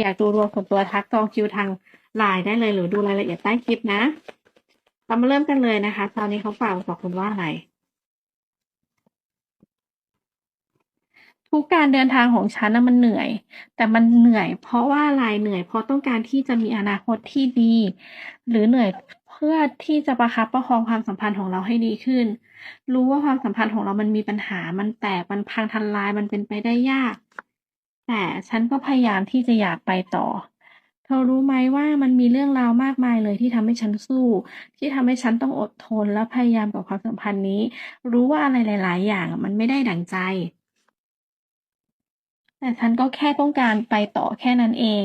อยากดูรวมส่วนตัวทักจองคิวทางไลน์ได้เลยหรือดูรายละเอียดใต้คลิปนะ เรามาเริ่มกันเลยนะคะ ตอนนี้เขาฝากบอกคุณว่าอะไร ทุกการเดินทางของฉันนะมันเหนื่อย แต่มันเหนื่อย เพราะว่าอะไรเหนื่อย เพราะต้องการที่จะมีอนาคตที่ดี หรือเหนื่อยเพื่อที่จะประคับประคองความสัมพันธ์ของเราให้ดีขึ้น รู้ว่าความสัมพันธ์ของเรามันมีปัญหา มันแตก มันพังทลาย มันเป็นไปได้ยาก แต่ฉันก็พยายามที่จะอยากไปต่อ เธอรู้ไหมว่ามันมีเรื่องราวมากมายเลยที่ทำให้ฉันสู้ ที่ทำให้ฉันต้องอดทนและพยายามกับความสัมพันธ์นี้ รู้ว่าอะไรหลาย ๆ อย่างมันไม่ได้ดั่งใจ แต่ฉันก็แค่ต้องการไปต่อแค่นั้นเอง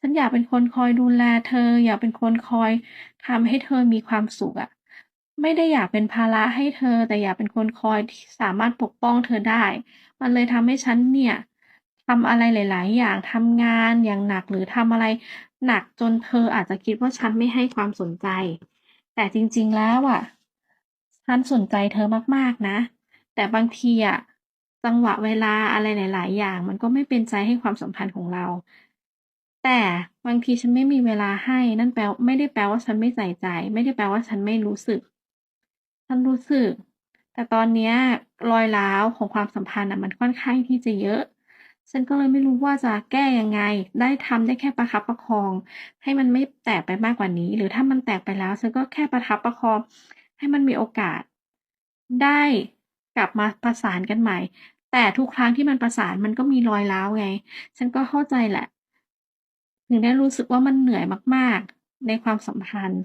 ฉันอยากเป็นคนคอยดูแล เธอ อยากเป็นคนคอยทำให้เธอมีความสุขอะไม่ได้อยากเป็นภาระให้เธอ แต่อยากเป็นคนคอยที่สามารถปกป้องเธอได้ มันเลยทำให้ฉันเนี่ย ทำอะไรหลาย ๆ อย่างทำงานอย่างหนักหรือทำอะไรหนักจนเธออาจจะคิดว่าฉันไม่ให้ความสนใจ แต่จริง ๆ แล้วอะฉันสนใจเธอมากๆนะ แต่บางทีอะจังหวะเวลาอะไรหลาย ๆ อย่าง มันก็ไม่เป็นใจให้ความสัมพันธ์ของเรา แต่บางทีฉันไม่มีเวลาให้นั่นแปลไม่ได้แปลว่าฉันไม่ใส่ใจ ไม่ได้แปลว่าฉันไม่รู้สึก ฉันรู้สึก แต่ตอนนี้รอยร้าวของความสัมพันธ์น่ะมันค่อนข้างที่จะเยอะ ฉันก็เลยไม่รู้ว่าจะแก้ยังไง ได้ทำได้แค่ประคับประคอง ให้มันไม่แตกไปมากกว่านี้ หรือถ้ามันแตกไปแล้ว ฉันก็แค่ประคับประคอง ให้มันมีโอกาส ได้กลับมาประสานกันใหม่ แต่ทุกครั้งที่มันประสานมันก็มีรอยร้าวไง ฉันก็เข้าใจแหละ ถึงได้รู้สึกว่ามันเหนื่อยมากๆ ในความสัมพันธ์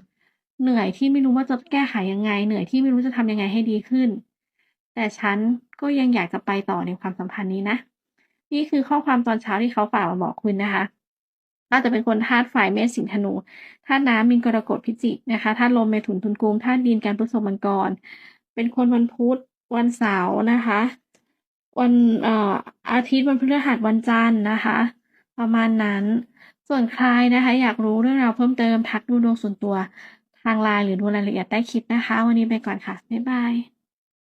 เหนื่อยที่ไม่รู้ว่าจะแก้ไขยังไง เหนื่อยที่ไม่รู้จะทำยังไงให้ดีขึ้น แต่ฉันก็ยังอยากจะไปต่อในความสัมพันธ์นี้นะ นี่คือข้อความตอนเช้าที่เขาฝากมาบอกคุณนะคะอาจจะเป็นคนธาตุไฟเมษสิงห์ธนูธาตุน้ำมีนกรกฎพิจิกนะคะธาตุลมเมถุนตุลกุมธาตุดินกันพฤษภมังกร เป็นคนวันพุธวันเสาร์นะคะ วันเอ่ออาทิตย์วันพฤหัสวันจันทร์นะคะ ประมาณนั้น ส่วนใครนะคะ อยากรู้เรื่องราวเพิ่มเติมทักดูดวงส่วนตัวทาง LINE หรือดูรายละเอียดใต้คลิปนะคะ วันนี้ไปก่อนค่ะบ๊ายบาย